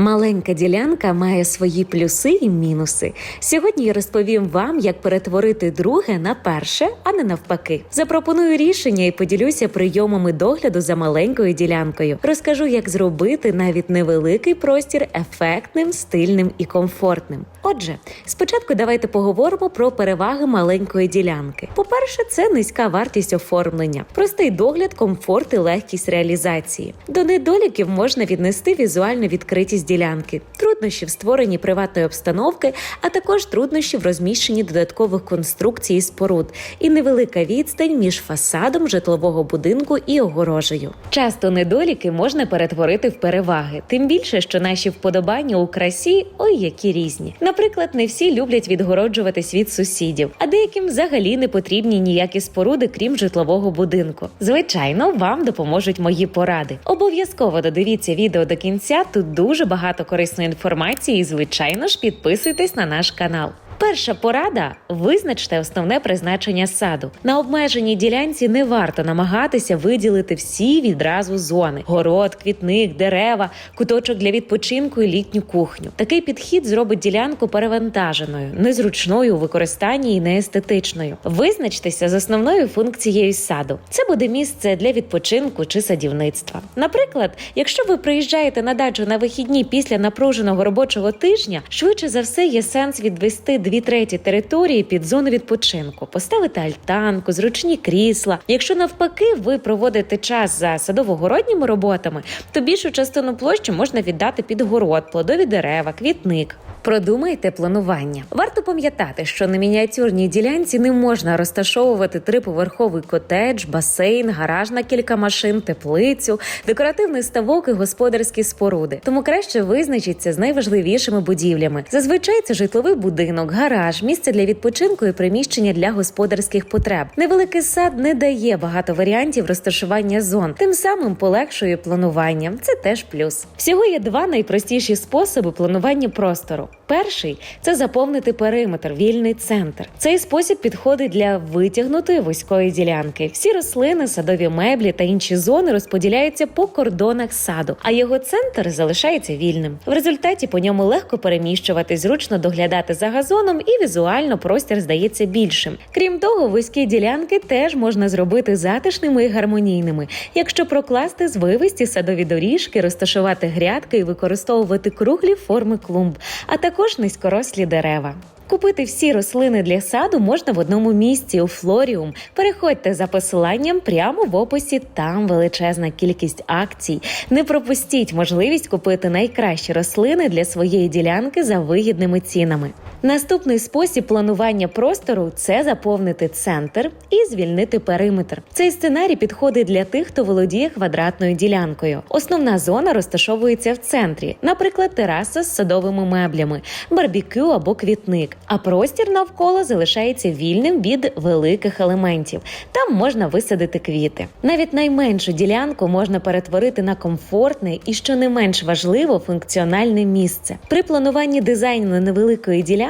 Маленька ділянка має свої плюси і мінуси. Сьогодні я розповім вам, як перетворити друге на перше, а не навпаки. Запропоную рішення і поділюся прийомами догляду за маленькою ділянкою. Розкажу, як зробити навіть невеликий простір ефектним, стильним і комфортним. Отже, спочатку давайте поговоримо про переваги маленької ділянки. По-перше, це низька вартість оформлення, простий догляд, комфорт і легкість реалізації. До недоліків можна віднести візуальну відкритість ділянки, труднощі в створенні приватної обстановки, а також труднощі в розміщенні додаткових конструкцій і споруд, і невелика відстань між фасадом житлового будинку і огорожею. Часто недоліки можна перетворити в переваги, тим більше, що наші вподобання у красі ой які різні. Наприклад, не всі люблять відгороджуватись від сусідів, а деяким взагалі не потрібні ніякі споруди, крім житлового будинку. Звичайно, вам допоможуть мої поради. Обов'язково додивіться відео до кінця. Тут дуже багато корисної інформації, і звичайно ж підписуйтесь на наш канал. Перша порада визначте основне призначення саду. На обмеженій ділянці не варто намагатися виділити всі відразу зони: город, квітник, дерева, куточок для відпочинку і літню кухню. Такий підхід зробить ділянку перевантаженою, незручною у використанні і неестетичною. Визначтеся з основною функцією саду. Це буде місце для відпочинку чи садівництва. Наприклад, якщо ви приїжджаєте на дачу на вихідні після напруженого робочого тижня, швидше за все є сенс відвести дві треті території під зону відпочинку, поставити альтанку, зручні крісла. Якщо навпаки ви проводите час за садово-городніми роботами, то більшу частину площі можна віддати під город, плодові дерева, квітник. Продумайте планування. Варто пам'ятати, що на мініатюрній ділянці не можна розташовувати триповерховий котедж, басейн, гараж на кілька машин, теплицю, декоративний ставок і господарські споруди. Тому краще визначіться з найважливішими будівлями. Зазвичай це житловий будинок, гараж, місце для відпочинку і приміщення для господарських потреб. Невеликий сад не дає багато варіантів розташування зон, тим самим полегшує планування. Це теж плюс. Всього є два найпростіші способи планування простору. Перший це заповнити периметр, вільний центр. Цей спосіб підходить для витягнутої вузької ділянки. Всі рослини, садові меблі та інші зони розподіляються по кордонах саду, а його центр залишається вільним. В результаті по ньому легко переміщувати, зручно доглядати за газоном, і візуально простір здається більшим. Крім того, вузькі ділянки теж можна зробити затишними і гармонійними, якщо прокласти звивисті садові доріжки, розташувати грядки і використовувати круглі форми клумб, а також низькорослі дерева. Купити всі рослини для саду можна в одному місці у Флоріум. Переходьте за посиланням прямо в описі. Там величезна кількість акцій. Не пропустіть можливість купити найкращі рослини для своєї ділянки за вигідними цінами. Наступний спосіб планування простору це заповнити центр і звільнити периметр. Цей сценарій підходить для тих, хто володіє квадратною ділянкою. Основна зона розташовується в центрі, наприклад, тераса з садовими меблями, барбекю або квітник. А простір навколо залишається вільним від великих елементів. Там можна висадити квіти. Навіть найменшу ділянку можна перетворити на комфортне і, що не менш важливо, функціональне місце. При плануванні дизайну невеликої ділянки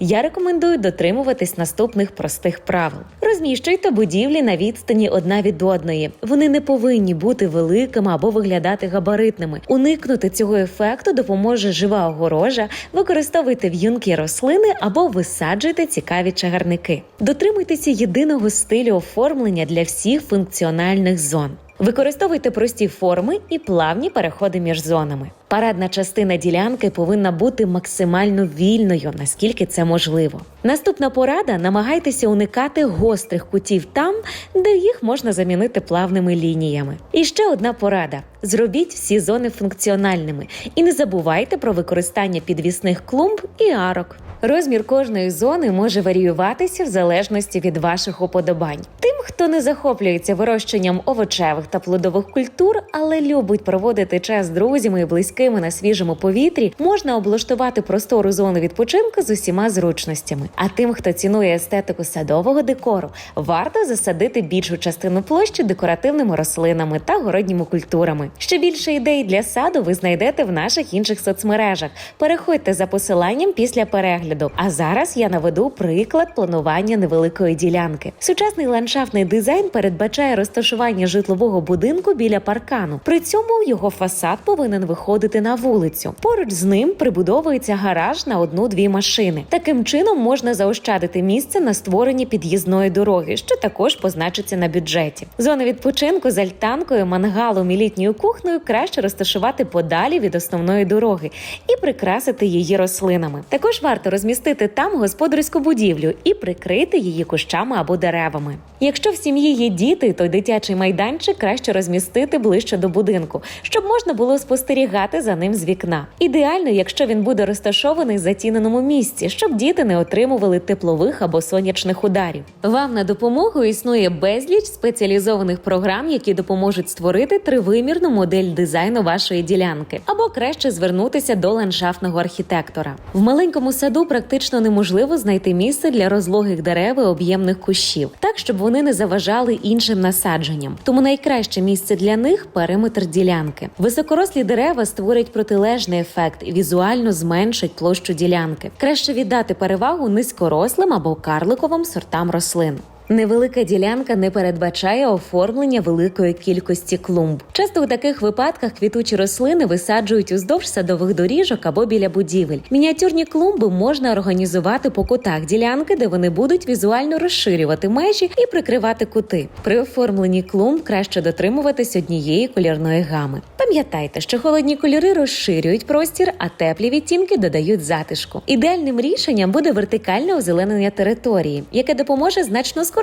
я рекомендую дотримуватись наступних простих правил: розміщуйте будівлі на відстані одна від одної. Вони не повинні бути великими або виглядати габаритними. Уникнути цього ефекту допоможе жива огорожа, використовуйте в'юнкі рослини або висаджуйте цікаві чагарники. Дотримуйтеся єдиного стилю оформлення для всіх функціональних зон. Використовуйте прості форми і плавні переходи між зонами. Парадна частина ділянки повинна бути максимально вільною, наскільки це можливо. Наступна порада: намагайтеся уникати гострих кутів там, де їх можна замінити плавними лініями. І ще одна порада: зробіть всі зони функціональними і не забувайте про використання підвісних клумб і арок. Розмір кожної зони може варіюватися в залежності від ваших уподобань. Тим, хто не захоплюється вирощенням овочевих та плодових культур, але любить проводити час з друзями і близькими на свіжому повітрі, можна облаштувати простору зону відпочинку з усіма зручностями. А тим, хто цінує естетику садового декору, варто засадити більшу частину площі декоративними рослинами та городніми культурами. Ще більше ідей для саду ви знайдете в наших інших соцмережах. Переходьте за посиланням після перегляду. Перегляду. А зараз я наведу приклад планування невеликої ділянки. Сучасний ландшафтний дизайн передбачає розташування житлового будинку біля паркану. При цьому його фасад повинен виходити на вулицю. Поруч з ним прибудовується гараж на одну-дві машини. Таким чином можна заощадити місце на створенні під'їзної дороги, що також позначиться на бюджеті. Зони відпочинку з альтанкою, мангалом і літньою кухнею краще розташувати подалі від основної дороги і прикрасити її рослинами. Також варто розмістити там господарську будівлю і прикрити її кущами або деревами. Якщо в сім'ї є діти, то дитячий майданчик краще розмістити ближче до будинку, щоб можна було спостерігати за ним з вікна. Ідеально, якщо він буде розташований в затіненому місці, щоб діти не отримували теплових або сонячних ударів. Вам на допомогу існує безліч спеціалізованих програм, які допоможуть створити тривимірну модель дизайну вашої ділянки, або краще звернутися до ландшафтного архітектора. В маленькому саду практично неможливо знайти місце для розлогих дерев і об'ємних кущів, так щоб вони не заважали іншим насадженням. Тому найкраще місце для них периметр ділянки. Високорослі дерева створять протилежний ефект і візуально зменшать площу ділянки. Краще віддати перевагу низькорослим або карликовим сортам рослин. Невелика ділянка не передбачає оформлення великої кількості клумб. Часто у таких випадках квітучі рослини висаджують уздовж садових доріжок або біля будівель. Мініатюрні клумби можна організувати по кутах ділянки, де вони будуть візуально розширювати межі і прикривати кути. При оформленні клумб краще дотримуватись однієї кольорної гами. Пам'ятайте, що холодні кольори розширюють простір, а теплі відтінки додають затишку. Ідеальним рішенням буде вертикальне озеленення території, яке допоможе значно скоротити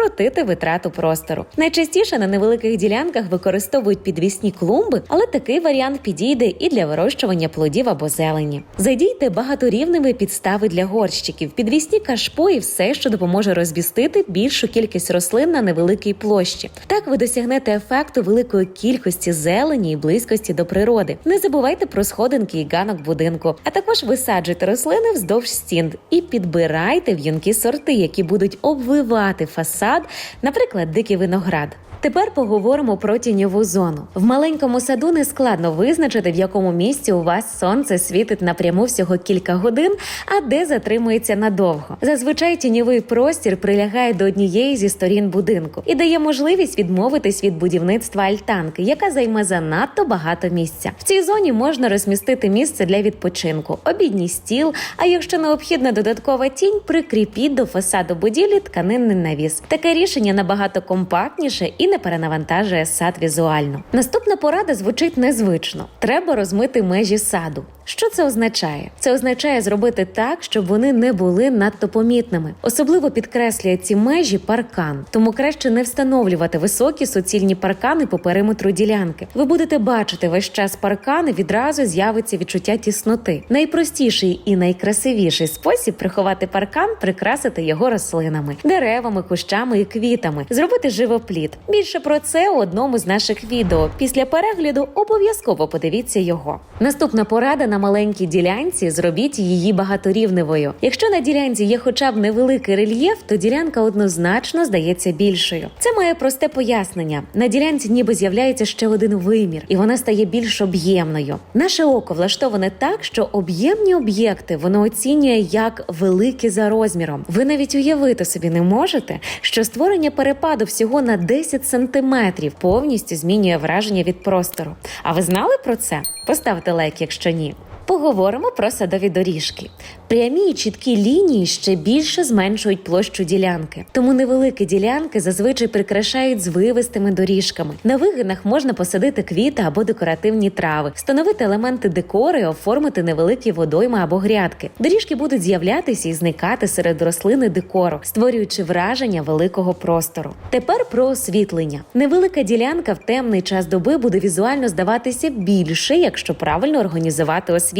витрату простору. Найчастіше на невеликих ділянках використовують підвісні клумби, але такий варіант підійде і для вирощування плодів або зелені. Задійте багаторівневі підстави для горщиків, підвісні кашпо і все, що допоможе розмістити більшу кількість рослин на невеликій площі. Так ви досягнете ефекту великої кількості зелені і близькості до природи. Не забувайте про сходинки і ганок будинку, а також висаджуйте рослини вздовж стін і підбирайте в'юнкі сорти, які будуть обвивати фасад, наприклад, дикий виноград. Тепер поговоримо про тіньову зону. В маленькому саду не складно визначити, в якому місці у вас сонце світить напряму всього кілька годин, а де затримується надовго. Зазвичай тіньовий простір прилягає до однієї зі сторін будинку і дає можливість відмовитись від будівництва альтанки, яка займе занадто багато місця. В цій зоні можна розмістити місце для відпочинку, обідній стіл. А якщо необхідна додаткова тінь, прикріпіть до фасаду будівлі тканинний навіс. Таке рішення набагато компактніше і не перенавантажує сад візуально. Наступна порада звучить незвично: треба розмити межі саду. Що це означає? Це означає зробити так, щоб вони не були надто помітними. Особливо підкреслює ці межі паркан, тому краще не встановлювати високі суцільні паркани по периметру ділянки. Ви будете бачити весь час паркани, відразу з'явиться відчуття тісноти. Найпростіший і найкрасивіший спосіб приховати паркан прикрасити його рослинами, деревами, кущами і квітами, зробити живопліт. Більше про це у одному з наших відео. Після перегляду обов'язково подивіться його. Наступна порада на маленькій ділянці зробіть її багаторівневою. Якщо на ділянці є хоча б невеликий рельєф, то ділянка однозначно здається більшою. Це має просте пояснення. На ділянці ніби з'являється ще один вимір, і вона стає більш об'ємною. Наше око влаштоване так, що об'ємні об'єкти воно оцінює як великі за розміром. Ви навіть уявити собі не можете, що створення перепаду всього на 10 сантиметрів повністю змінює враження від простору. А ви знали про це? Поставте лайк, якщо ні. Поговоримо про садові доріжки. Прямі і чіткі лінії ще більше зменшують площу ділянки, тому невеликі ділянки зазвичай прикрашають звивистими доріжками. На вигинах можна посадити квіти або декоративні трави, встановити елементи декору і оформити невеликі водойми або грядки. Доріжки будуть з'являтися і зникати серед рослини декору, створюючи враження великого простору. Тепер про освітлення. Невелика ділянка в темний час доби буде візуально здаватися більше, якщо правильно організувати освітлення.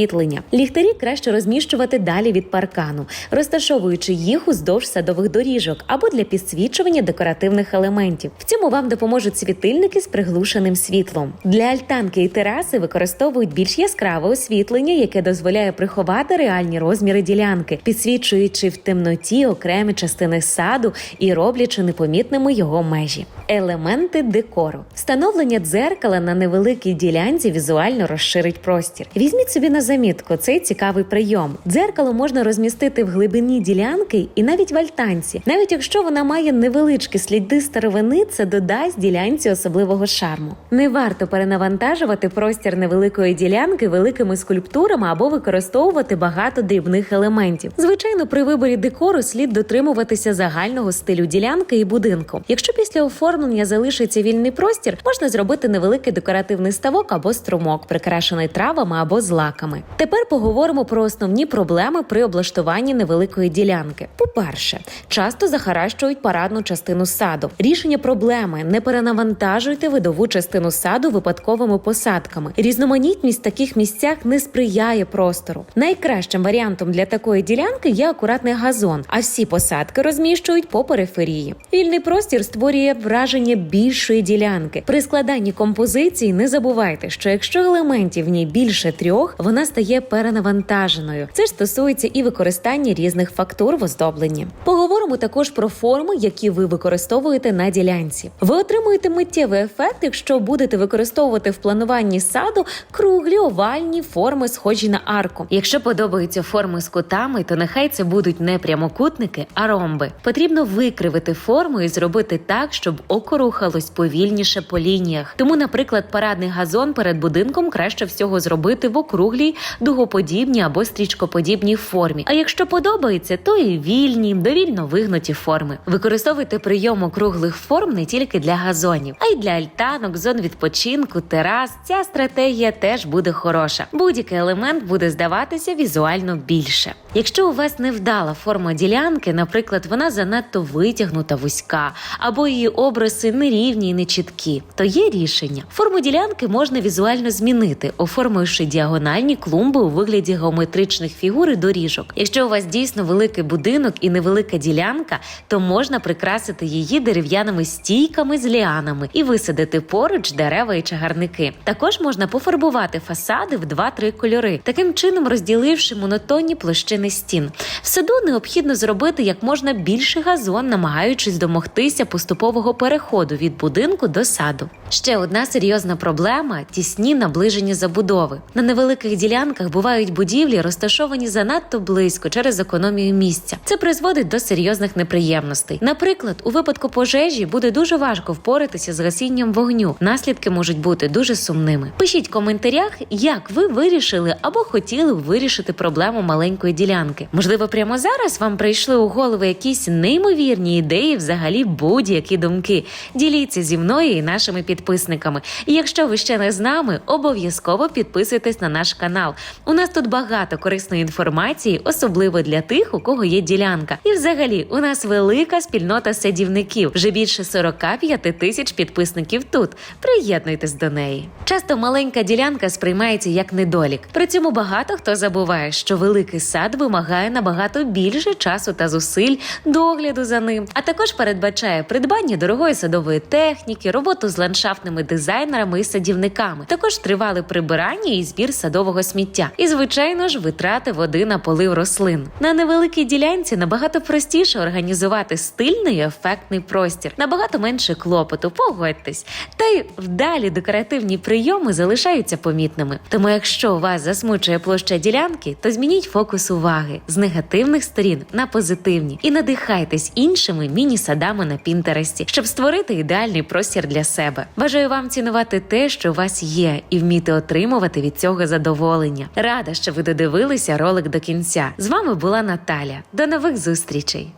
Ліхтарі краще розміщувати далі від паркану, розташовуючи їх уздовж садових доріжок або для підсвічування декоративних елементів. В цьому вам допоможуть світильники з приглушеним світлом. Для альтанки і тераси використовують більш яскраве освітлення, яке дозволяє приховати реальні розміри ділянки, підсвічуючи в темноті окремі частини саду і роблячи непомітними його межі. Елементи декору. Встановлення дзеркала на невеликій ділянці візуально розширить простір. Візьміть собі на замітку цей цікавий прийом. Дзеркало можна розмістити в глибині ділянки і навіть в альтанці. Навіть якщо вона має невеличкі сліди старовини, це додасть ділянці особливого шарму. Не варто перенавантажувати простір невеликої ділянки великими скульптурами або використовувати багато дрібних елементів. Звичайно, при виборі декору слід дотримуватися загального стилю ділянки і будинку. Якщо після оформлення залишиться вільний простір, можна зробити невеликий декоративний ставок або струмок, прикрашений травами або злаками. Тепер поговоримо про основні проблеми при облаштуванні невеликої ділянки. По-перше, часто захаращують парадну частину саду. Рішення проблеми не перенавантажуйте видову частину саду випадковими посадками. Різноманітність в таких місцях не сприяє простору. Найкращим варіантом для такої ділянки є акуратний газон, а всі посадки розміщують по периферії. Вільний простір створює враження більшої ділянки. При складанні композиції не забувайте, що якщо елементів в ній більше трьох, вона стає перенавантаженою. Це ж стосується і використання різних фактур в оздобленні. Поговоримо також про форми, які ви використовуєте на ділянці. Ви отримуєте миттєвий ефект, якщо будете використовувати в плануванні саду круглі овальні форми, схожі на арку. Якщо подобаються форми з кутами, то нехай це будуть не прямокутники, а ромби. Потрібно викривити форму і зробити так, щоб око рухалось повільніше по лініях. Тому, наприклад, парадний газон перед будинком краще всього зробити в округлій, дугоподібній або стрічкоподібній формі. А якщо подобається, то і вільні, довільно вигнуті форми. Використовуйте прийом округлих форм не тільки для газонів, а й для альтанок, зон відпочинку, терас. Ця стратегія теж буде хороша. Будь-який елемент буде здаватися візуально більше. Якщо у вас невдала форма ділянки, наприклад, вона занадто витягнута вузька, або її обриси нерівні і нечіткі, то є рішення. Форму ділянки можна візуально змінити, оформивши діагональні клумби у вигляді геометричних фігур і доріжок. Якщо у вас дійсно великий будинок і невелика ділянка, то можна прикрасити її дерев'яними стійками з ліанами і висадити поруч дерева і чагарники. Також можна пофарбувати фасади в 2-3 кольори, таким чином розділивши монотонні площини стін. В саду необхідно зробити як можна більший газон, намагаючись домогтися поступового переходу від будинку до саду. Ще одна серйозна проблема тісні наближені забудови. На невеликих ділянках бувають будівлі, розташовані занадто близько через економію місця. Це призводить до серйозних неприємностей. Наприклад, у випадку пожежі буде дуже важко впоратися з гасінням вогню. Наслідки можуть бути дуже сумними. Пишіть в коментарях, як ви вирішили або хотіли б вирішити проблему маленької ділянки. Можливо, прямо зараз вам прийшли у голову якісь неймовірні ідеї, взагалі будь-які думки. Діліться зі мною і нашими підписниками. І якщо ви ще не з нами, обов'язково підписуйтесь на наш канал. У нас тут багато корисної інформації, особливо для тих, у кого є ділянка. І взагалі у нас велика спільнота садівників. Вже більше 45 тисяч підписників тут. Приєднуйтесь до неї. Часто маленька ділянка сприймається як недолік. При цьому багато хто забуває, що великий сад вимагає набагато більше часу та зусиль догляду за ним, а також передбачає придбання дорогої садової техніки, роботу з ландшафтними дизайнерами і садівниками, також тривале прибирання і збір садового сміття. І звичайно ж, витрати води на полив рослин. На невеликій ділянці набагато простіше організувати стильний ефектний простір, набагато менше клопоту. Погодьтесь, та й вдалі декоративні прийоми залишаються помітними. Тому, якщо вас засмучує площа ділянки, то змініть фокус уваги з негативних сторін на позитивні і надихайтесь іншими міні-садами на Пінтересті, щоб створити ідеальний простір для себе. Бажаю вам цінувати те, що у вас є, і вміти отримувати від цього задоволення. Рада, що ви додивилися ролик до кінця. З вами була Наталя. До нових зустрічей!